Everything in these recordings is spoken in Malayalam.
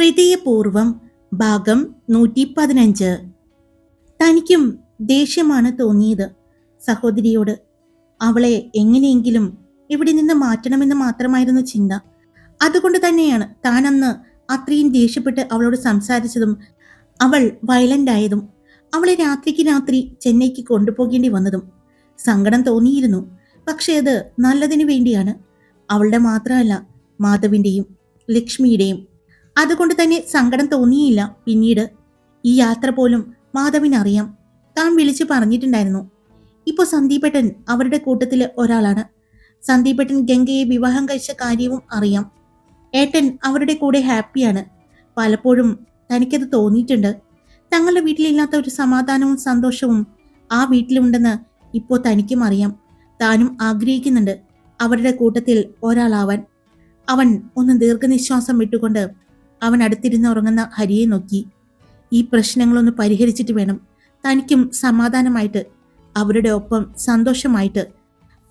ഹൃദയപൂർവം ഭാഗം നൂറ്റി പതിനഞ്ച് തനിക്കും ദേഷ്യമാണ് തോന്നിയത്. സഹോദരിയോട് അവളെ എങ്ങനെയെങ്കിലും ഇവിടെ നിന്ന് മാറ്റണമെന്ന് മാത്രമായിരുന്നു ചിന്ത. അതുകൊണ്ട് തന്നെയാണ് താനന്ന് അത്രയും ദേഷ്യപ്പെട്ട് അവളോട് സംസാരിച്ചതും അവൾ വയലന്റ് ആയതും അവളെ രാത്രിക്ക് രാത്രി ചെന്നൈക്ക് കൊണ്ടുപോകേണ്ടി വന്നതും. സങ്കടം തോന്നിയിരുന്നു. പക്ഷേ അത് നല്ലതിനു വേണ്ടിയാണ്. അവളുടെ മാത്രമല്ല മാധവിന്റെയും ലക്ഷ്മിയുടെയും അതുകൊണ്ട് തന്നെ സങ്കടം തോന്നിയില്ല. പിന്നീട് ഈ യാത്ര പോലും മാധവിനറിയാം. താൻ വിളിച്ചു പറഞ്ഞിട്ടുണ്ടായിരുന്നു. ഇപ്പോൾ സന്ദീപേട്ടൻ അവരുടെ കൂട്ടത്തിലെ ഒരാളാണ്. സന്ദീപേട്ടൻ ഗംഗയെ വിവാഹം കഴിച്ച കാര്യവും അറിയാം. ഏട്ടൻ അവരുടെ കൂടെ ഹാപ്പിയാണ്. പലപ്പോഴും തനിക്കത് തോന്നിയിട്ടുണ്ട്. തങ്ങളുടെ വീട്ടിലില്ലാത്ത ഒരു സമാധാനവും സന്തോഷവും ആ വീട്ടിലുണ്ടെന്ന് ഇപ്പോൾ തനിക്കും അറിയാം. താനും ആഗ്രഹിക്കുന്നുണ്ട് അവരുടെ കൂട്ടത്തിൽ ഒരാളാവാൻ. അവൻ ഒന്ന് ദീർഘനിശ്വാസം വിട്ടുകൊണ്ട് അവൻ അടുത്തിരുന്ന് ഉറങ്ങുന്ന ഹരിയെ നോക്കി. ഈ പ്രശ്നങ്ങളൊന്ന് പരിഹരിച്ചിട്ട് വേണം. തനിക്കും സമാധാനമായിട്ട് അവരുടെ ഒപ്പം സന്തോഷമായിട്ട്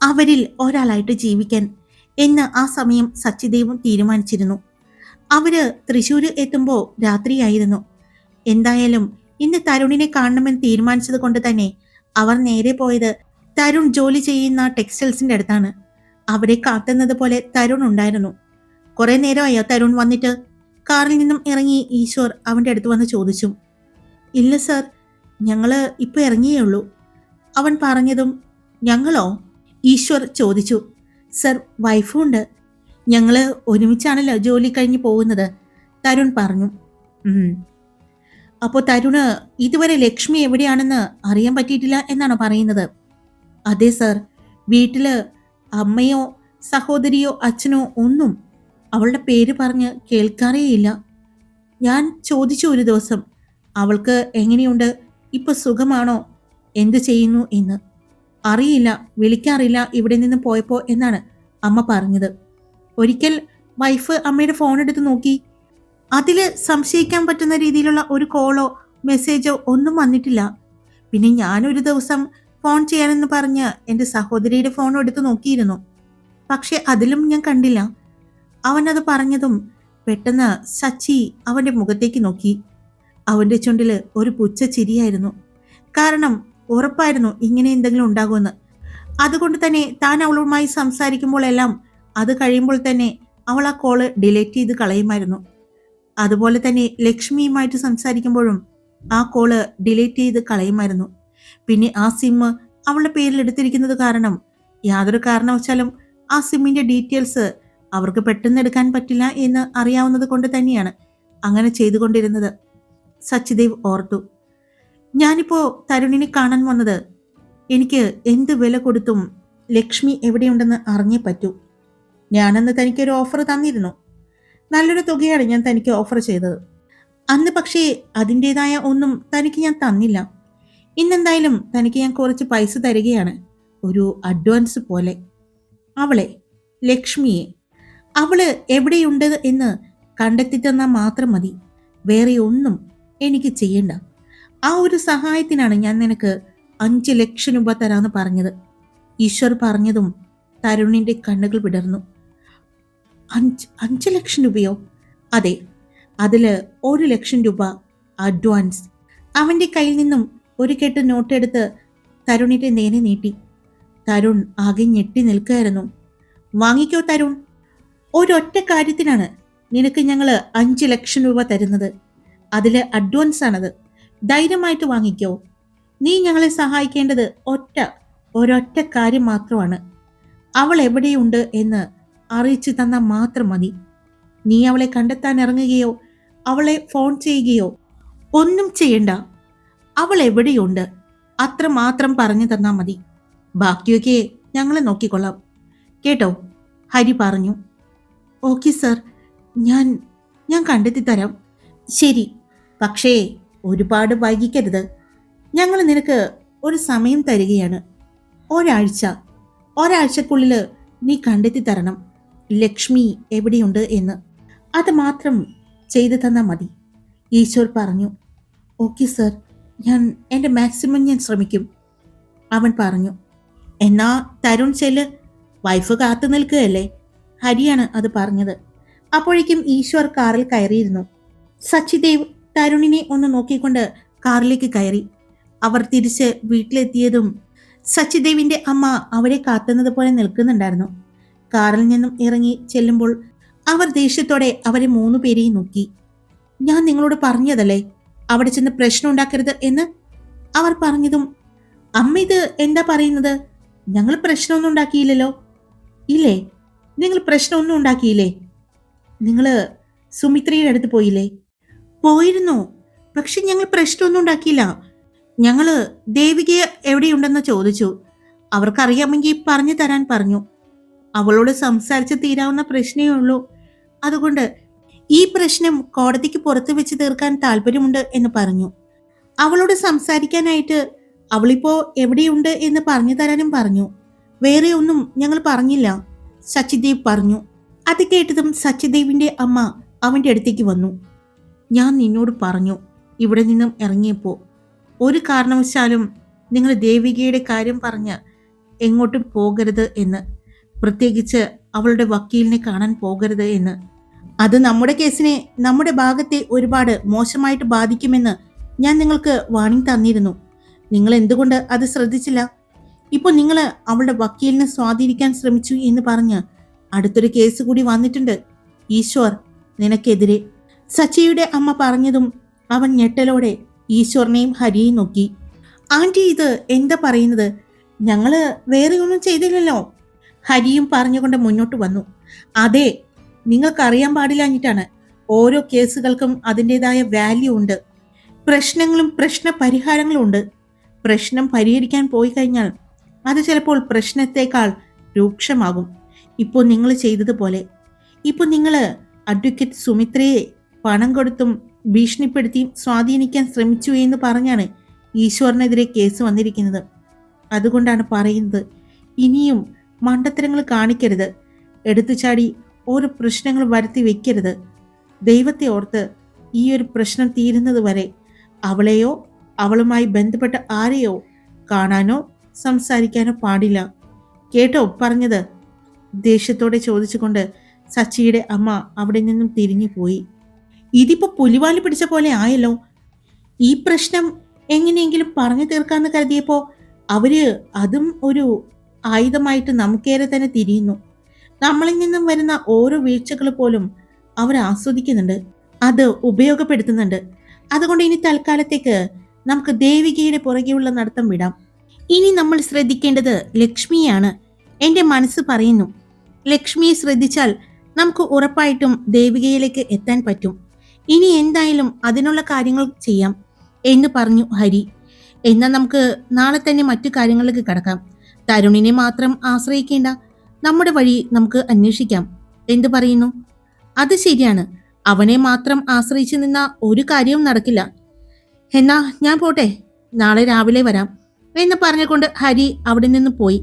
അവരിൽ ഒരാളായിട്ട് ജീവിക്കാൻ എന്ന് ആ സമയം സച്ചിദേവും തീരുമാനിച്ചിരുന്നു. അവർ തൃശ്ശൂര് എത്തുമ്പോൾ രാത്രിയായിരുന്നു. എന്തായാലും ഇന്ന് തരുണിനെ കാണണമെന്ന് തീരുമാനിച്ചത് കൊണ്ട് തന്നെ അവർ നേരെ പോയത് തരുൺ ജോലി ചെയ്യുന്ന ടെക്സ്റ്റൈൽസിന്റെ അടുത്താണ്. അവരെ കാത്തുന്നത് പോലെ തരുൺ ഉണ്ടായിരുന്നു. കുറെ നേരമായോ തരുൺ വന്നിട്ട്? കാറിൽ നിന്നും ഇറങ്ങി ഈശ്വർ അവന്റെ അടുത്ത് വന്ന് ചോദിച്ചു ഇല്ല സർ ഞങ്ങൾ ഇപ്പോൾ ഇറങ്ങിയേ ഉള്ളൂ. അവൻ പറഞ്ഞതും ഞങ്ങളോ? ഈശ്വർ ചോദിച്ചു സർ വൈഫും ഉണ്ട്. ഞങ്ങൾ ഒരുമിച്ചാണല്ലോ ജോലി കഴിഞ്ഞ് പോകുന്നത് തരുൺ പറഞ്ഞു. അപ്പോൾ അപ്പോ തരുണ് ഇതുവരെ ലക്ഷ്മി എവിടെയാണെന്ന് അറിയാൻ പറ്റിയിട്ടില്ല എന്നാണോ പറയുന്നത്. അതെ സർ വീട്ടിൽ അമ്മയോ സഹോദരിയോ അച്ഛനോ ഒന്നും അവളുടെ പേര് പറഞ്ഞ് കേൾക്കാറേയില്ല. ഞാൻ ചോദിച്ചു ഒരു ദിവസം അവൾക്ക് എങ്ങനെയുണ്ട്? ഇപ്പൊ സുഖമാണോ? എന്ത് ചെയ്യുന്നു എന്ന്? അറിയില്ല വിളിക്കാറില്ല ഇവിടെ നിന്ന് പോയപ്പോൾ എന്നാണ് അമ്മ പറഞ്ഞത്. ഒരിക്കൽ വൈഫ് അമ്മയുടെ ഫോൺ എടുത്ത് നോക്കി. അതിൽ സംശയിക്കാൻ പറ്റുന്ന രീതിയിലുള്ള ഒരു കോളോ മെസ്സേജോ ഒന്നും വന്നിട്ടില്ല. പിന്നെ ഞാനൊരു ദിവസം ഫോൺ ചെയ്യാനെന്ന് പറഞ്ഞ് എന്റെ സഹോദരിയുടെ ഫോൺ എടുത്ത് നോക്കിയിരുന്നു. പക്ഷെ അതിലും ഞാൻ കണ്ടില്ല. അവൻ അത് പറഞ്ഞതും പെട്ടെന്ന് സച്ചി അവന്റെ മുഖത്തേക്ക് നോക്കി. അവന്റെ ചുണ്ടിൽ ഒരു പുച്ഛ ചിരിയായിരുന്നു. കാരണം ഉറപ്പായിരുന്നു ഇങ്ങനെ എന്തെങ്കിലും ഉണ്ടാകുമെന്ന്. അതുകൊണ്ട് തന്നെ താൻ അവളുമായി സംസാരിക്കുമ്പോഴെല്ലാം അത് കഴിയുമ്പോൾ തന്നെ അവൾ ആ കോൾ ഡിലീറ്റ് ചെയ്ത് കളയുമായിരുന്നു. അതുപോലെ തന്നെ ലക്ഷ്മിയുമായിട്ട് സംസാരിക്കുമ്പോഴും ആ കോൾ ഡിലീറ്റ് ചെയ്ത് കളയുമായിരുന്നു. പിന്നെ ആ സിമ്മ് അവളുടെ പേരിൽ എടുത്തിരിക്കുന്നത് കാരണം യാതൊരു കാരണവശാലും ആ സിമ്മിന്റെ ഡീറ്റെയിൽസ് അവർക്ക് പെട്ടെന്ന് എടുക്കാൻ പറ്റില്ല എന്ന് അറിയാവുന്നത് കൊണ്ട് തന്നെയാണ് അങ്ങനെ ചെയ്തുകൊണ്ടിരുന്നത്. സച്ചിദേവ് ഓർത്തു. ഞാനിപ്പോ തരുണിനെ കാണാൻ വന്നത്. എനിക്ക് എന്ത് വില കൊടുത്തും ലക്ഷ്മി എവിടെയുണ്ടെന്ന് അറിഞ്ഞേ പറ്റൂ. ഞാനന്ന് തനിക്കൊരു ഓഫർ തന്നിരുന്നു. നല്ലൊരു തുകയാണ് ഞാൻ തനിക്ക് ഓഫർ ചെയ്തത്. അന്ന് പക്ഷേ അതിന്റെതായ ഒന്നും തനിക്ക് ഞാൻ തന്നില്ല. ഇന്നെന്തായാലും തനിക്ക് ഞാൻ കുറച്ച് പൈസ തരികയാണ്. ഒരു അഡ്വാൻസ് പോലെ. അവളെ ലക്ഷ്മിയെ അവൾ എവിടെയുണ്ട് എന്ന് കണ്ടെത്തി തന്നാൽ മാത്രം മതി. വേറെ ഒന്നും എനിക്ക് ചെയ്യണ്ട. ആ ഒരു സഹായത്തിനാണ് ഞാൻ നിനക്ക് അഞ്ച് ലക്ഷം രൂപ തരാമെന്ന് പറഞ്ഞത്. ഈശ്വർ പറഞ്ഞതും തരുണിന്റെ കണ്ണുകൾ വിടർന്നു. അഞ്ച് അഞ്ച് ലക്ഷം രൂപയോ? അതെ അതിൽ ഒരു ലക്ഷം രൂപ അഡ്വാൻസ്. അവന്റെ കയ്യിൽ നിന്നും ഒരു കെട്ട് നോട്ടെടുത്ത് തരുണിന്റെ നേരെ നീട്ടി. തരുൺ ആകെ ഞെട്ടി നിൽക്കുകയായിരുന്നു. വാങ്ങിക്കോ തരുൺ ഒരൊറ്റ കാര്യത്തിനാണ് നിനക്ക് ഞങ്ങൾ അഞ്ച് ലക്ഷം രൂപ തരുന്നത്. അതിൽ അഡ്വാൻസ് ആണത്. ധൈര്യമായിട്ട് വാങ്ങിക്കോ. നീ ഞങ്ങളെ സഹായിക്കേണ്ടത് ഒറ്റ ഒരൊറ്റ കാര്യം മാത്രമാണ്. അവൾ എവിടെയുണ്ട് എന്ന് അറിയിച്ചു തന്നാൽ മാത്രം മതി. നീ അവളെ കണ്ടെത്താൻ ഇറങ്ങുകയോ അവളെ ഫോൺ ചെയ്യുകയോ ഒന്നും ചെയ്യണ്ട. അവൾ എവിടെയുണ്ട്? അത്ര മാത്രം പറഞ്ഞു തന്നാൽ മതി. ബാക്കിയൊക്കെ ഞങ്ങളെ നോക്കിക്കൊള്ളാം. കേട്ടോ? ഹരി പറഞ്ഞു. Okay sir. ഞാൻ ഞാൻ കണ്ടെത്തി തരാം. ശരി. പക്ഷേ ഒരുപാട് വൈകിക്കരുത്. ഞങ്ങൾ നിനക്ക് ഒരു സമയം തരികയാണ്. ഒരാഴ്ച. ഒരാഴ്ചക്കുള്ളിൽ നീ കണ്ടെത്തി തരണം. ലക്ഷ്മി എവിടെയുണ്ട് എന്ന്. അത് മാത്രം ചെയ്തു തന്നാൽ മതി. ഈശ്വർ പറഞ്ഞു ഓക്കെ സർ. ഞാൻ എന്റെ മാക്സിമം ഞാൻ ശ്രമിക്കും. അവൻ പറഞ്ഞു എന്നാ തരുൺ ചെൽ വൈഫ് കാത്തു നിൽക്കുകയല്ലേ? ഹരിയാണ് അത് പറഞ്ഞത്. അപ്പോഴേക്കും ഈശ്വർ കാറിൽ കയറിയിരുന്നു. സച്ചിദേവ് തരുണിനെ ഒന്ന് നോക്കിക്കൊണ്ട് കാറിലേക്ക് കയറി. അവർ തിരിച്ച് വീട്ടിലെത്തിയതും സച്ചിദേവിന്റെ അമ്മ അവരെ കാത്തുന്നത് പോലെ നിൽക്കുന്നുണ്ടായിരുന്നു. കാറിൽ നിന്നും ഇറങ്ങി ചെല്ലുമ്പോൾ അവർ ദേഷ്യത്തോടെ അവരെ മൂന്നു പേരെയും നോക്കി. ഞാൻ നിങ്ങളോട് പറഞ്ഞതല്ലേ? അവിടെ ചെന്ന് പ്രശ്നം ഉണ്ടാക്കരുത് എന്ന്? അവർ പറഞ്ഞതും അമ്മ ഇത് എന്താ പറയുന്നത്? ഞങ്ങൾ പ്രശ്നമൊന്നും ഉണ്ടാക്കിയില്ലല്ലോ? ഇല്ലേ? നിങ്ങൾ പ്രശ്നമൊന്നും ഉണ്ടാക്കിയില്ലേ? നിങ്ങൾ സുമിത്രയുടെ അടുത്ത് പോയില്ലേ? പോയിരുന്നു. പക്ഷെ ഞങ്ങൾ പ്രശ്നമൊന്നും ഉണ്ടാക്കിയില്ല. ഞങ്ങൾ ദേവികയെ എവിടെയുണ്ടെന്ന് ചോദിച്ചു. അവർക്കറിയാമെങ്കിൽ പറഞ്ഞു തരാൻ പറഞ്ഞു. അവളോട് സംസാരിച്ച് തീരാവുന്ന പ്രശ്നമേ ഉള്ളൂ. അതുകൊണ്ട് ഈ പ്രശ്നം കോടതിക്ക് പുറത്ത് വെച്ച് തീർക്കാൻ താല്പര്യമുണ്ട് എന്ന് പറഞ്ഞു. അവളോട് സംസാരിക്കാനായിട്ട് അവളിപ്പോ എവിടെയുണ്ട് എന്ന് പറഞ്ഞു തരാനും പറഞ്ഞു. വേറെ ഒന്നും ഞങ്ങൾ പറഞ്ഞില്ല. സച്ചിദേവ് പറഞ്ഞു. അത് കേട്ടതും സച്ചിദേവിന്റെ അമ്മ അവന്റെ അടുത്തേക്ക് വന്നു. ഞാൻ നിന്നോട് പറഞ്ഞു ഇവിടെ നിന്നും ഇറങ്ങിയപ്പോൾ ഒരു കാരണവശാലും നിങ്ങൾ ദേവികയുടെ കാര്യം പറഞ്ഞ് എങ്ങോട്ടും പോകരുത് എന്ന് പ്രത്യേകിച്ച് അവളുടെ വക്കീലിനെ കാണാൻ പോകരുത് എന്ന്. അത് നമ്മുടെ കേസിനെ നമ്മുടെ ഭാഗത്തെ ഒരുപാട് മോശമായിട്ട് ബാധിക്കുമെന്ന് ഞാൻ നിങ്ങൾക്ക് വാണിംഗ് തന്നിരുന്നു. നിങ്ങൾ എന്തുകൊണ്ട് അത് ശ്രദ്ധിച്ചില്ല? ഇപ്പോൾ നിങ്ങൾ അവളുടെ വക്കീലിനെ സ്വാധീനിക്കാൻ ശ്രമിച്ചു എന്ന് പറഞ്ഞ് അടുത്തൊരു കേസ് കൂടി വന്നിട്ടുണ്ട്. ഈശ്വർ നിനക്കെതിരെ. സച്ചിയുടെ അമ്മ പറഞ്ഞതും അവൻ ഞെട്ടലോടെ ഈശ്വറിനെയും ഹരിയെയും നോക്കി. ആന്റി ഇത് എന്താ പറയുന്നത്? ഞങ്ങൾ വേറെ ഒന്നും ചെയ്തില്ലല്ലോ. ഹരിയും പറഞ്ഞുകൊണ്ട് മുന്നോട്ട് വന്നു. അതെ നിങ്ങൾക്കറിയാൻ പാടില്ലാഞ്ഞിട്ടാണ് ഓരോ കേസുകൾക്കും അതിന്റെതായ വാല്യൂ ഉണ്ട്. പ്രശ്നങ്ങളും പ്രശ്ന പരിഹാരങ്ങളും ഉണ്ട്. പ്രശ്നം പരിഹരിക്കാൻ പോയി കഴിഞ്ഞാൽ അത് ചിലപ്പോൾ പ്രശ്നത്തെക്കാൾ രൂക്ഷമാകും. ഇപ്പോൾ നിങ്ങൾ ചെയ്തതുപോലെ. ഇപ്പോൾ നിങ്ങൾ അഡ്വക്കേറ്റ് സുമിത്രയെ പണം കൊടുത്തും ഭീഷണിപ്പെടുത്തിയും സ്വാധീനിക്കാൻ ശ്രമിച്ചു എന്ന് പറഞ്ഞാണ് ഈശ്വറിനെതിരെ കേസ് വന്നിരിക്കുന്നത്. അതുകൊണ്ടാണ് പറയുന്നത് ഇനിയും മണ്ടത്തരങ്ങൾ കാണിക്കരുത്. എടുത്തുചാടി ഓരോ പ്രശ്നങ്ങൾ വരുത്തി വെക്കരുത്. ദൈവത്തെ ഓർത്ത് ഈ ഒരു പ്രശ്നം തീരുന്നത് വരെ അവളെയോ അവളുമായി ബന്ധപ്പെട്ട ആരെയോ കാണാനോ സംസാരിക്കാനോ പാടില്ല. കേട്ടോ? പറഞ്ഞത്. ദേഷ്യത്തോടെ ചോദിച്ചുകൊണ്ട് സച്ചിയുടെ അമ്മ അവിടെ നിന്നും തിരിഞ്ഞു പോയി. ഇതിപ്പോ പുലിവാലി പിടിച്ച പോലെ ആയല്ലോ. ഈ പ്രശ്നം എങ്ങനെയെങ്കിലും പറഞ്ഞു തീർക്കാന്ന് കരുതിയപ്പോൾ അവർ അതും ഒരു ആയുധമായിട്ട് നമുക്കേറെ തന്നെ തിരിയുന്നു. നമ്മളിൽ നിന്നും വരുന്ന ഓരോ വീഴ്ചകൾ പോലും അവർ ആസ്വദിക്കുന്നുണ്ട്. അത് ഉപയോഗപ്പെടുത്തുന്നുണ്ട്. അതുകൊണ്ട് ഇനി തൽക്കാലത്തേക്ക് നമുക്ക് ദേവികയുടെ പുറകെയുള്ള നടത്തം വിടാം. ഇനി നമ്മൾ ശ്രദ്ധിക്കേണ്ടത് ലക്ഷ്മിയാണ് എന്റെ മനസ്സ് പറയുന്നു ലക്ഷ്മിയെ ശ്രദ്ധിച്ചാൽ നമുക്ക് ഉറപ്പായിട്ടും ദേവികയിലേക്ക് എത്താൻ പറ്റും. ഇനി എന്തായാലും അതിനുള്ള കാര്യങ്ങൾ ചെയ്യാം എന്ന് പറഞ്ഞു ഹരി. എന്നാൽ നമുക്ക് നാളെ തന്നെ മറ്റു കാര്യങ്ങളിലേക്ക് കടക്കാം. തരുണിനെ മാത്രം ആശ്രയിക്കേണ്ട. നമ്മുടെ വഴി നമുക്ക് അന്വേഷിക്കാം. എന്തു പറയുന്നു? അത് ശരിയാണ്. അവനെ മാത്രം ആശ്രയിച്ചു നിന്ന ഒരു കാര്യവും നടക്കില്ല. എന്നാ ഞാൻ പോട്ടെ. നാളെ രാവിലെ വരാം. എന്ന് പറഞ്ഞുകൊണ്ട് ഹരി അവിടെ നിന്ന് പോയി.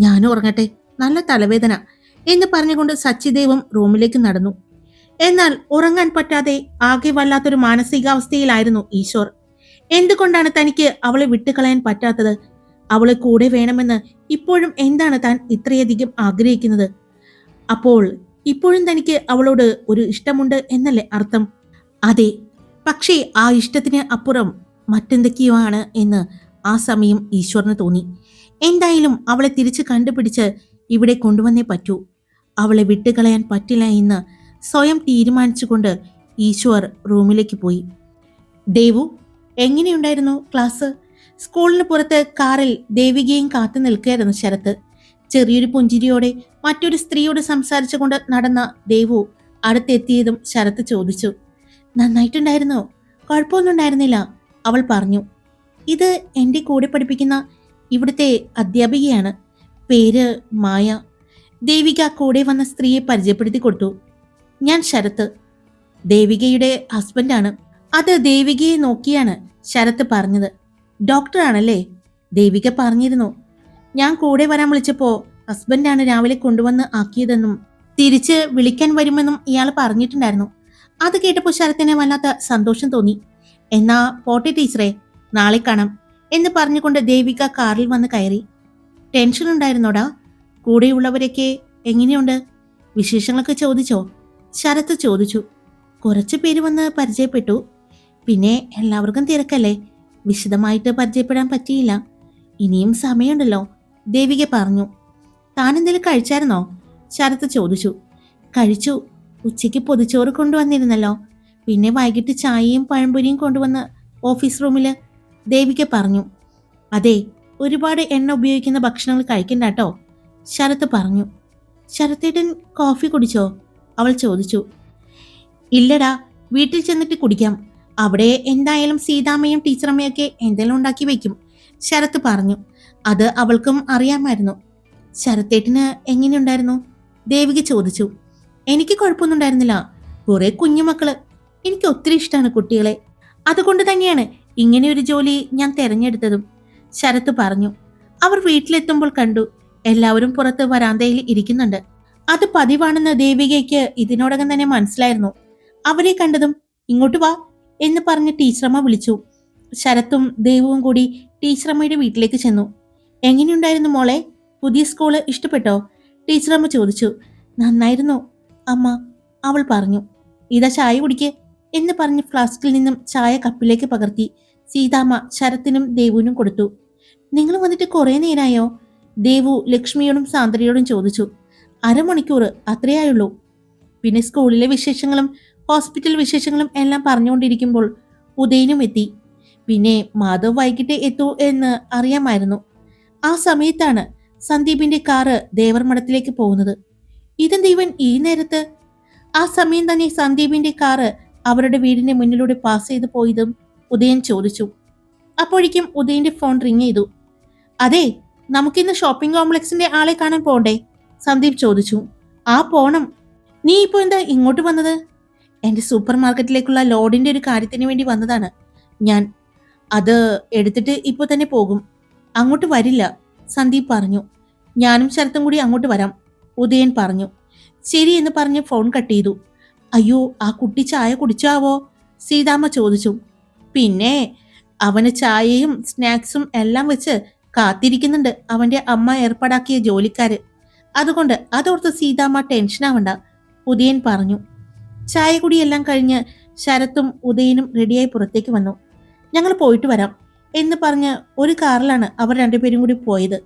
ഞാനും ഉറങ്ങട്ടെ നല്ല തലവേദന എന്ന് പറഞ്ഞുകൊണ്ട് സച്ചിദേവും റൂമിലേക്ക് നടന്നു. എന്നാൽ ഉറങ്ങാൻ പറ്റാതെ ആകെ വല്ലാത്തൊരു മാനസികാവസ്ഥയിലായിരുന്നു ഈശ്വർ എന്തുകൊണ്ടാണ് തനിക്ക് അവളെ വിട്ടുകളയാൻ പറ്റാത്തത്? അവളെ കൂടെ വേണമെന്ന് ഇപ്പോഴും എന്താണ് താൻ ഇത്രയധികം ആഗ്രഹിക്കുന്നത്? അപ്പോൾ ഇപ്പോഴും തനിക്ക് അവളോട് ഒരു ഇഷ്ടമുണ്ട് എന്നല്ലേ അർത്ഥം? അതെ പക്ഷേ ആ ഇഷ്ടത്തിന് അപ്പുറം മറ്റെന്തൊക്കെയോ ആണ് എന്ന് ആ സമയം ഈശ്വറിന് തോന്നി. എന്തായാലും അവളെ തിരിച്ച് കണ്ടുപിടിച്ച് ഇവിടെ കൊണ്ടുവന്നേ പറ്റൂ. അവളെ വിട്ടുകളയാൻ പറ്റില്ല എന്ന് സ്വയം തീരുമാനിച്ചുകൊണ്ട് ഈശ്വർ റൂമിലേക്ക് പോയി. ദേവു എങ്ങനെയുണ്ടായിരുന്നു ക്ലാസ്? സ്കൂളിന് പുറത്ത് കാറിൽ ദേവികയും കാത്തു നിൽക്കുകയായിരുന്നു ശരത്ത്. ചെറിയൊരു പുഞ്ചിരിയോടെ മറ്റൊരു സ്ത്രീയോട് സംസാരിച്ചുകൊണ്ട് നടന്ന ദേവു അടുത്തെത്തിയതും ശരത്ത് ചോദിച്ചു. നന്നായിട്ടുണ്ടായിരുന്നോ? കുഴപ്പമൊന്നും ഉണ്ടായിരുന്നില്ല അവൾ പറഞ്ഞു. ഇത് എന്റെ കൂടെ പഠിപ്പിക്കുന്ന ഇവിടുത്തെ അധ്യാപികയാണ്. പേര് മായ. ദേവിക കൂടെ വന്ന സ്ത്രീയെ പരിചയപ്പെടുത്തി കൊടുത്തു. ഞാൻ ശരത്ത്. ദേവികയുടെ ഹസ്ബൻഡാണ് അത് ദേവികയെ നോക്കിയാണ് ശരത്ത് പറഞ്ഞത്. ഡോക്ടറാണല്ലേ ദേവിക പറഞ്ഞിരുന്നു. ഞാൻ കൂടെ വരാൻ വിളിച്ചപ്പോ ഹസ്ബൻഡാണ് രാവിലെ കൊണ്ടുവന്ന് ആക്കിയതെന്നും തിരിച്ച് വിളിക്കാൻ വരുമെന്നും ഇയാൾ പറഞ്ഞിട്ടുണ്ടായിരുന്നു. അത് കേട്ടപ്പോൾ ശരത്തിന് വല്ലാത്ത സന്തോഷം തോന്നി. എന്നാ പോട്ടെ ടീച്ചറെ. നാളെ കാണാം എന്ന് പറഞ്ഞുകൊണ്ട് ദേവിക കാറിൽ വന്ന് കയറി. ടെൻഷൻ ഉണ്ടായിരുന്നോടാ? കൂടെയുള്ളവരൊക്കെ എങ്ങനെയുണ്ട്? വിശേഷങ്ങളൊക്കെ ചോദിച്ചോ? ശരത്ത് ചോദിച്ചു. കുറച്ച് പേര് വന്ന് പരിചയപ്പെട്ടു. പിന്നെ എല്ലാവർക്കും തിരക്കല്ലേ? വിശദമായിട്ട് പരിചയപ്പെടാൻ പറ്റിയില്ല. ഇനിയും സമയമുണ്ടല്ലോ ദേവിക പറഞ്ഞു. താനെന്തെങ്കിലും കഴിച്ചായിരുന്നോ? ശരത്ത് ചോദിച്ചു. കഴിച്ചു. ഉച്ചയ്ക്ക് പൊതിച്ചോറ് കൊണ്ടുവന്നിരുന്നല്ലോ. പിന്നെ വൈകിട്ട് ചായയും പഴംപൊരിയും കൊണ്ടുവന്ന് ഓഫീസ് റൂമിൽ ദേവിക പറഞ്ഞു അതെ ഒരുപാട് എണ്ണ ഉപയോഗിക്കുന്ന ഭക്ഷണങ്ങൾ കഴിക്കണ്ട കേട്ടോ ശരത്ത് പറഞ്ഞു. ശരത്തേട്ടൻ കോഫി കുടിച്ചോ? അവൾ ചോദിച്ചു. ഇല്ലടാ വീട്ടിൽ ചെന്നിട്ട് കുടിക്കാം. അവിടെ എന്തായാലും സീതാമ്മയും ടീച്ചറമ്മയൊക്കെ എന്തെങ്കിലും ഉണ്ടാക്കി വെക്കും ശരത്ത് പറഞ്ഞു. അത് അവൾക്കും അറിയാമായിരുന്നു. ശരത്തേട്ടിന് എങ്ങനെയുണ്ടായിരുന്നു? ദേവിക ചോദിച്ചു. എനിക്ക് കുഴപ്പമൊന്നും ഉണ്ടായിരുന്നില്ല. കുറെ കുഞ്ഞുമക്കൾ. എനിക്ക് ഒത്തിരി ഇഷ്ടമാണ് കുട്ടികളെ. അതുകൊണ്ട് തന്നെയാണ് ഇങ്ങനെ ഒരു ജോലി ഞാൻ തെരഞ്ഞെടുത്തതും ശരത്ത് പറഞ്ഞു. അവർ വീട്ടിലെത്തുമ്പോൾ കണ്ടു എല്ലാവരും പുറത്ത് വരാന്തയിൽ ഇരിക്കുന്നുണ്ട്. അത് പതിവാണെന്ന് ദേവികയ്ക്ക് ഇതിനോടകം തന്നെ മനസ്സിലായിരുന്നു. അവരെ കണ്ടതും ഇങ്ങോട്ട് വാ എന്ന് പറഞ്ഞ് ടീച്ചറമ്മ വിളിച്ചു. ശരത്തും ദേവുവും കൂടി ടീച്ചറമ്മയുടെ വീട്ടിലേക്ക് ചെന്നു. എങ്ങനെയുണ്ടായിരുന്നു മോളെ? പുതിയ സ്കൂൾ ഇഷ്ടപ്പെട്ടോ? ടീച്ചറമ്മ ചോദിച്ചു. നന്നായിരുന്നു അമ്മ അവൾ പറഞ്ഞു. ഇതാ ചായ കുടിക്ക് എന്ന് പറഞ്ഞ് ഫ്ലാസ്കിൽ നിന്നും ചായ കപ്പിലേക്ക് പകർത്തി. സീതാമ്മ ശരത്തിനും ദേവുവിനും കൊടുത്തു. നിങ്ങൾ വന്നിട്ട് കുറേ നേരായോ? ദേവു ലക്ഷ്മിയോടും സാന്ദ്രയോടും ചോദിച്ചു. അരമണിക്കൂർ അത്രയായുള്ളൂ പിന്നെ സ്കൂളിലെ വിശേഷങ്ങളും ഹോസ്പിറ്റൽ വിശേഷങ്ങളും എല്ലാം പറഞ്ഞുകൊണ്ടിരിക്കുമ്പോൾ ഉദയനും എത്തി. പിന്നെ മാധവ് വൈകിട്ട് എത്തൂ എന്ന് അറിയാമായിരുന്നു. ആ സമയത്താണ് സന്ദീപിന്റെ കാറ് ദേവർമഠത്തിലേക്ക് പോകുന്നത്. ഇതെന്ത് ഇവൻ ഈ നേരത്ത്? ആ സമയം തന്നെ സന്ദീപിന്റെ കാറ് അവരുടെ വീടിന്റെ മുന്നിലൂടെ പാസ് ചെയ്തു പോയതും ഉദയൻ ചോദിച്ചു. അപ്പോഴേക്കും ഉദയന്റെ ഫോൺ റിങ് ചെയ്തു. അതെ നമുക്കിന്ന് ഷോപ്പിംഗ് കോംപ്ലക്സിന്റെ ആളെ കാണാൻ പോണ്ടേ? സന്ദീപ് ചോദിച്ചു. ആ പോണം. നീ ഇപ്പോ എന്താ ഇങ്ങോട്ട് വന്നത്? എന്റെ സൂപ്പർ മാർക്കറ്റിലേക്കുള്ള ലോഡിന്റെ ഒരു കാര്യത്തിന് വേണ്ടി വന്നതാണ്. ഞാൻ അത് എടുത്തിട്ട് ഇപ്പോൾ തന്നെ പോകും. അങ്ങോട്ട് വരില്ല സന്ദീപ് പറഞ്ഞു. ഞാനും ശരത്തും കൂടി അങ്ങോട്ട് വരാം ഉദയൻ പറഞ്ഞു. ശരി എന്ന് പറഞ്ഞ് ഫോൺ കട്ട് ചെയ്തു. അയ്യോ ആ കുട്ടി ചായ കുടിച്ചാവോ? സീതാമ്മ ചോദിച്ചു. പിന്നെ അവന് ചായയും സ്നാക്സും എല്ലാം വെച്ച് കാത്തിരിക്കുന്നുണ്ട് അവന്റെ അമ്മ ഏർപ്പാടാക്കിയ ജോലിക്കാര്. അതുകൊണ്ട് അതോർത്ത് സീതാമ്മ ടെൻഷനാവണ്ട ഉദയൻ പറഞ്ഞു. ചായ കുടിയെല്ലാം കഴിഞ്ഞ് ശരത്തും ഉദയനും റെഡിയായി പുറത്തേക്ക് വന്നു. ഞങ്ങൾ പോയിട്ട് വരാം എന്ന് പറഞ്ഞ് ഒരു കാറിലാണ് അവർ രണ്ടുപേരും കൂടി പോയത്.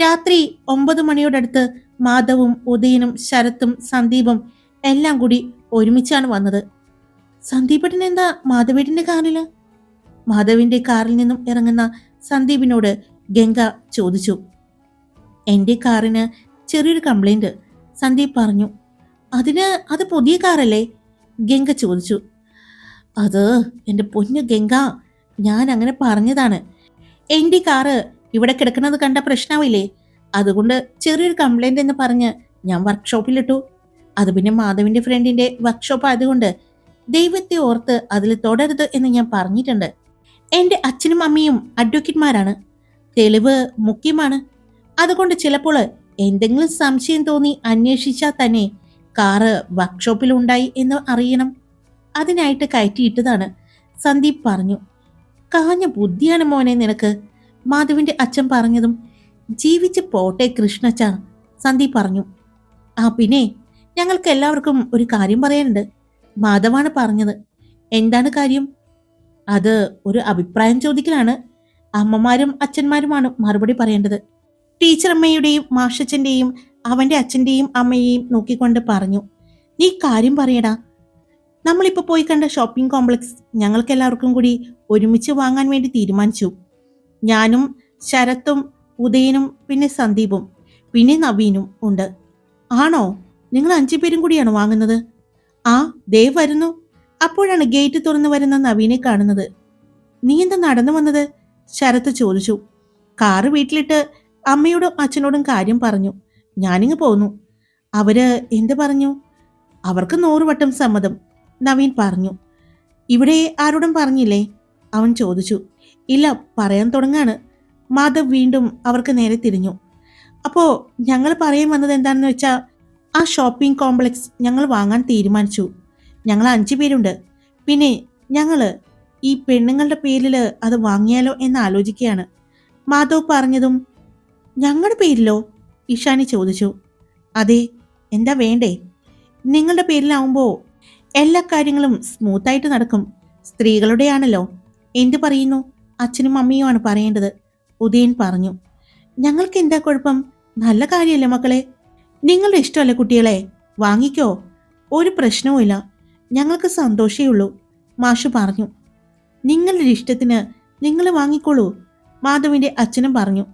രാത്രി ഒമ്പത് മണിയോടടുത്ത് മാധവും ഉദയനും ശരത്തും സന്ദീപും എല്ലാം കൂടി ഒരുമിച്ചാണ് വന്നത്. സന്ദീപേട്ടൻ എന്താ മാധവേട്ടന്റെ കാറിൽ? മാധവിന്റെ കാറിൽ നിന്നും ഇറങ്ങുന്ന സന്ദീപിനോട് ഗംഗ ചോദിച്ചു. എന്റെ കാറിന് ചെറിയൊരു കംപ്ലൈന്റ് സന്ദീപ് പറഞ്ഞു. അതിന് അത് പുതിയ കാറല്ലേ? ഗംഗ ചോദിച്ചു. അത് എന്റെ പൊന്നു ഗംഗ ഞാൻ അങ്ങനെ പറഞ്ഞതാണ്. എന്റെ കാറ് ഇവിടെ കിടക്കുന്നത് കണ്ട പ്രശ്നമില്ലേ അതുകൊണ്ട് ചെറിയൊരു കംപ്ലൈന്റ് എന്ന് പറഞ്ഞ് ഞാൻ വർക്ക്ഷോപ്പിലിട്ടു അത് പിന്നെ മാധവിന്റെ ഫ്രണ്ടിന്റെ വർക്ക്ഷോപ്പ് ആയതുകൊണ്ട് ദൈവത്തെ ഓർത്ത് അതിൽ തുടരുത് എന്ന് ഞാൻ പറഞ്ഞിട്ടുണ്ട്. എന്റെ അച്ഛനും അമ്മയും അഡ്വക്കേറ്റ്മാരാണ്. തെളിവ് മുഖ്യമാണ്. അതുകൊണ്ട് ചിലപ്പോൾ എന്തെങ്കിലും സംശയം തോന്നി അന്വേഷിച്ചാൽ തന്നെ കാറ് വർക്ക്ഷോപ്പിൽ ഉണ്ടായി എന്ന് അറിയണം. അതിനായിട്ട് കയറ്റിയിട്ടതാണ്. സന്ദീപ് പറഞ്ഞു കാഞ്ഞ ബുദ്ധിയാണ് മോനെ നിനക്ക്. മാധുവിന്റെ അച്ഛൻ പറഞ്ഞതും ജീവിച്ച് പോട്ടെ കൃഷ്ണച്ച സന്ദീപ് പറഞ്ഞു. ആ പിന്നെ ഞങ്ങൾക്ക് എല്ലാവർക്കും ഒരു കാര്യം പറയാനുണ്ട്. മാധവാണ് പറഞ്ഞത്. എന്താണ് കാര്യം? അത് ഒരു അഭിപ്രായം ചോദിക്കലാണ്. അമ്മമാരും അച്ഛന്മാരുമാണ് മറുപടി പറയേണ്ടത്. ടീച്ചർ അമ്മയുടെയും മാഷച്ചന്റെയും അവന്റെ അച്ഛന്റെയും അമ്മയെയും നോക്കിക്കൊണ്ട് പറഞ്ഞു നീ കാര്യം പറയടാ. നമ്മളിപ്പോൾ പോയി കണ്ട ഷോപ്പിംഗ് കോംപ്ലക്സ് ഞങ്ങൾക്ക് എല്ലാവർക്കും കൂടി ഒരുമിച്ച് വാങ്ങാൻ വേണ്ടി തീരുമാനിച്ചു. ഞാനും ശരത്തും ഉദയനും പിന്നെ സന്ദീപും പിന്നെ നവീനും ഉണ്ട്. ആണോ? നിങ്ങൾ അഞ്ചു പേരും കൂടിയാണ് വാങ്ങുന്നത്? ആ ദേവ് വരുന്നു. അപ്പോഴാണ് ഗേറ്റ് തുറന്നു വരുന്ന നവീനെ കാണുന്നത്. നീ എന്താ നടന്നു വന്നത്? ശരത്ത് ചോദിച്ചു. കാറ് വീട്ടിലിട്ട് അമ്മയോടും അച്ഛനോടും കാര്യം പറഞ്ഞു. ഞാനിങ്ങ് പോന്നു. അവർ എന്ത് പറഞ്ഞു? അവർക്ക് നൂറുവട്ടം സമ്മതം നവീൻ പറഞ്ഞു. ഇവിടെ ആരോടും പറഞ്ഞില്ലേ? അവൻ ചോദിച്ചു. ഇല്ല പറയാൻ തുടങ്ങാണ്. മാധവ് വീണ്ടും അവർക്ക് നേരെ തിരിഞ്ഞു. അപ്പോ ഞങ്ങൾ പറയാൻ വന്നത് എന്താണെന്ന് വെച്ചാൽ ആ ഷോപ്പിംഗ് കോംപ്ലക്സ് ഞങ്ങൾ വാങ്ങാൻ തീരുമാനിച്ചു. ഞങ്ങൾ അഞ്ചു പേരുണ്ട്. പിന്നെ ഞങ്ങൾ ഈ പെണ്ണുങ്ങളുടെ പേരിൽ അത് വാങ്ങിയാലോ എന്ന് ആലോചിക്കുകയാണ്. മാധവ് പറഞ്ഞതും ഞങ്ങളുടെ പേരിലോ? ഇഷാനി ചോദിച്ചു. അതെ എന്താ വേണ്ടേ? നിങ്ങളുടെ പേരിലാവുമ്പോൾ എല്ലാ കാര്യങ്ങളും സ്മൂത്തായിട്ട് നടക്കും. സ്ത്രീകളുടെയാണല്ലോ. എന്ത് പറയുന്നു? അച്ഛനും അമ്മയുമാണ് പറയേണ്ടത്. ഉദയൻ പറഞ്ഞു. ഞങ്ങൾക്ക് എന്താ കുഴപ്പം? നല്ല കാര്യമല്ലേ മക്കളെ? നിങ്ങളുടെ ഇഷ്ടമല്ല കുട്ടികളെ. വാങ്ങിക്കോ. ഒരു പ്രശ്നവുമില്ല ഞങ്ങൾക്ക് സന്തോഷമേ ഉള്ളൂ. മാഷു പറഞ്ഞു. നിങ്ങളുടെ ഇഷ്ടത്തിന് നിങ്ങൾ വാങ്ങിക്കോളൂ മാധവിന്റെ അച്ഛനും പറഞ്ഞു.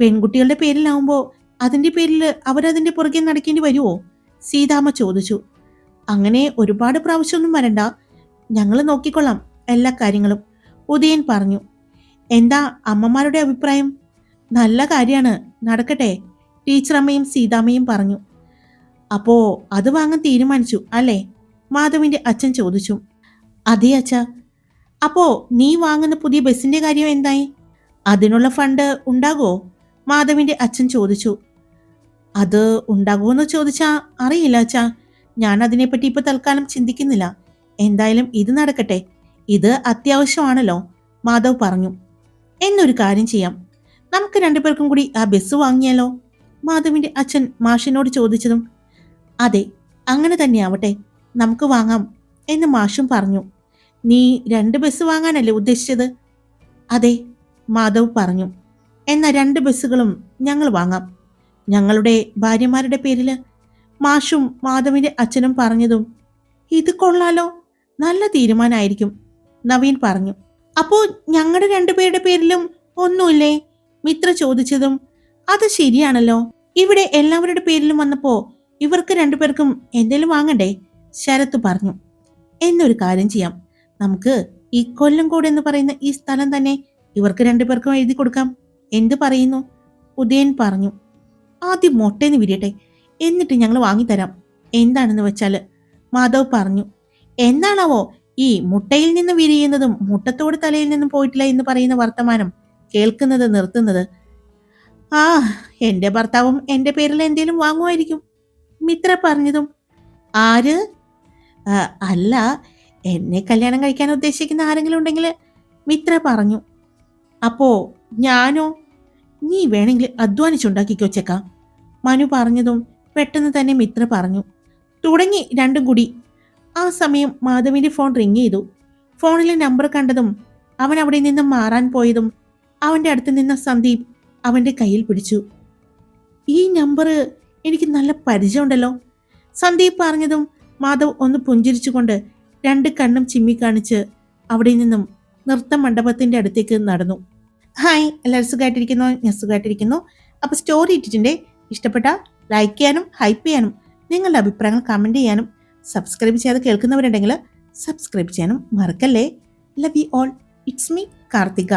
പെൺകുട്ടികളുടെ പേരിലാവുമ്പോൾ അതിന്റെ പേരിൽ അവരതിന്റെ പുറകെ നടക്കേണ്ടി വരുമോ സീതാമ്മ ചോദിച്ചു. അങ്ങനെ ഒരുപാട് പ്രാവശ്യമൊന്നും വരണ്ട. ഞങ്ങൾ നോക്കിക്കൊള്ളാം എല്ലാ കാര്യങ്ങളും. ഉദയൻ പറഞ്ഞു. എന്താ അമ്മമാരുടെ അഭിപ്രായം? നല്ല കാര്യമാണ്. നടക്കട്ടെ. ടീച്ചറമ്മയും സീതാമ്മയും പറഞ്ഞു. അപ്പോ അത് വാങ്ങാൻ തീരുമാനിച്ചു അല്ലേ? മാധവിന്റെ അച്ഛൻ ചോദിച്ചു. അതെ അച്ഛ. അപ്പോ നീ വാങ്ങുന്ന പുതിയ ബസ്സിന്റെ കാര്യം എന്തായി? അതിനുള്ള ഫണ്ട് ഉണ്ടാകുമോ മാധവിന്റെ അച്ഛൻ ചോദിച്ചു. അത് ഉണ്ടാകുമെന്ന് ചോദിച്ചാ അറിയില്ല അച്ഛാ. ഞാൻ അതിനെപ്പറ്റി ഇപ്പൊ തൽക്കാലം ചിന്തിക്കുന്നില്ല. എന്തായാലും ഇത് നടക്കട്ടെ. ഇത് അത്യാവശ്യമാണല്ലോ മാധവ് പറഞ്ഞു. എന്നൊരു കാര്യം ചെയ്യാം. നമുക്ക് രണ്ടുപേർക്കും കൂടി ആ ബസ് വാങ്ങിയാലോ? മാധവിന്റെ അച്ഛൻ മാഷിനോട് ചോദിച്ചതും അതെ അങ്ങനെ തന്നെയാവട്ടെ നമുക്ക് വാങ്ങാം എന്ന് മാഷും പറഞ്ഞു. നീ രണ്ട് ബസ് വാങ്ങാനല്ലേ ഉദ്ദേശിച്ചത്? അതെ മാധവ് പറഞ്ഞു. എന്നാൽ രണ്ട് ബസ്സുകളും ഞങ്ങൾ വാങ്ങാം. ഞങ്ങളുടെ ഭാര്യമാരുടെ പേരിൽ മാഷും മാധവിന്റെ അച്ഛനും പറഞ്ഞതും ഇത് കൊള്ളാലോ നല്ല തീരുമാനമായിരിക്കും നവീൻ പറഞ്ഞു. അപ്പോൾ ഞങ്ങളുടെ രണ്ടുപേരുടെ പേരിലും ഒന്നുമില്ലേ? മിത്ര ചോദിച്ചതും അത് ശരിയാണല്ലോ. ഇവിടെ എല്ലാവരുടെ പേരിലും വന്നപ്പോ ഇവർക്ക് രണ്ടുപേർക്കും എന്തെങ്കിലും വാങ്ങണ്ടേ? ശരത്ത് പറഞ്ഞു. എന്നൊരു കാര്യം ചെയ്യാം. നമുക്ക് ഈ കൊല്ലംകോട് എന്ന് പറയുന്ന ഈ സ്ഥലം തന്നെ ഇവർക്ക് രണ്ടുപേർക്കും എഴുതി കൊടുക്കാം. എന്ത് പറയുന്നു? ഉദയൻ പറഞ്ഞു. ആദ്യം മൊട്ടേന്ന് വിരിയട്ടെ. എന്നിട്ട് ഞങ്ങൾ വാങ്ങിത്തരാം. എന്താണെന്ന് വെച്ചാൽ മാധവ് പറഞ്ഞു. എന്താണാവോ ഈ മുട്ടയിൽ നിന്ന് വിരിയുന്നതും മുട്ടത്തോട് തലയിൽ നിന്നും പോയിട്ടില്ല എന്ന് പറയുന്ന വർത്തമാനം കേൾക്കുന്നത് നിർത്തുന്നത് ആ എന്റെ ഭർത്താവും എന്റെ പേരിൽ എന്തേലും വാങ്ങുമായിരിക്കും. മിത്ര പറഞ്ഞതും. ആര്? അല്ല എന്നെ കല്യാണം കഴിക്കാൻ ഉദ്ദേശിക്കുന്ന ആരെങ്കിലും ഉണ്ടെങ്കിൽ മിത്ര പറഞ്ഞു. അപ്പോ ഞാനോ? നീ വേണമെങ്കിൽ അധ്വാനിച്ചുണ്ടാക്കിക്കോ ചെക്ക. മനു പറഞ്ഞതും പെട്ടെന്ന് തന്നെ മിത്ര പറഞ്ഞു. തുടങ്ങി രണ്ടും കൂടി. ആ സമയം മാധവിന്റെ ഫോൺ റിങ് ചെയ്തു. ഫോണിലെ നമ്പർ കണ്ടതും അവൻ അവിടെ നിന്നും മാറാൻ പോയതും അവന്റെ അടുത്ത് നിന്ന സന്ദീപ് അവന്റെ കയ്യിൽ പിടിച്ചു. ഈ നമ്പർ എനിക്ക് നല്ല പരിചയമുണ്ടല്ലോ. സന്ദീപ് പറഞ്ഞതും മാധവ് ഒന്ന് പുഞ്ചിരിച്ചുകൊണ്ട് രണ്ട് കണ്ണും ചിമ്മി കാണിച്ച് അവിടെ നിന്നും നൃത്ത മണ്ഡപത്തിന്റെ അടുത്തേക്ക് നടന്നു. ഹായ് എല്ലാവരും സുഖമായിട്ടിരിക്കുന്നു ഞാൻ സുഖമായിട്ടിരിക്കുന്നു അപ്പോൾ സ്റ്റോറി ഇട്ടിട്ടുണ്ട്? ഇഷ്ടപ്പെട്ട ലൈക്ക് ചെയ്യാനും ഹൈപ്പ് ചെയ്യാനും നിങ്ങളുടെ അഭിപ്രായങ്ങൾ കമന്റ് ചെയ്യാനും സബ്സ്ക്രൈബ് ചെയ്യാതെ കേൾക്കുന്നവരുണ്ടെങ്കിൽ സബ്സ്ക്രൈബ് ചെയ്യാനും മറക്കല്ലേ? Love you all it's me Karthika.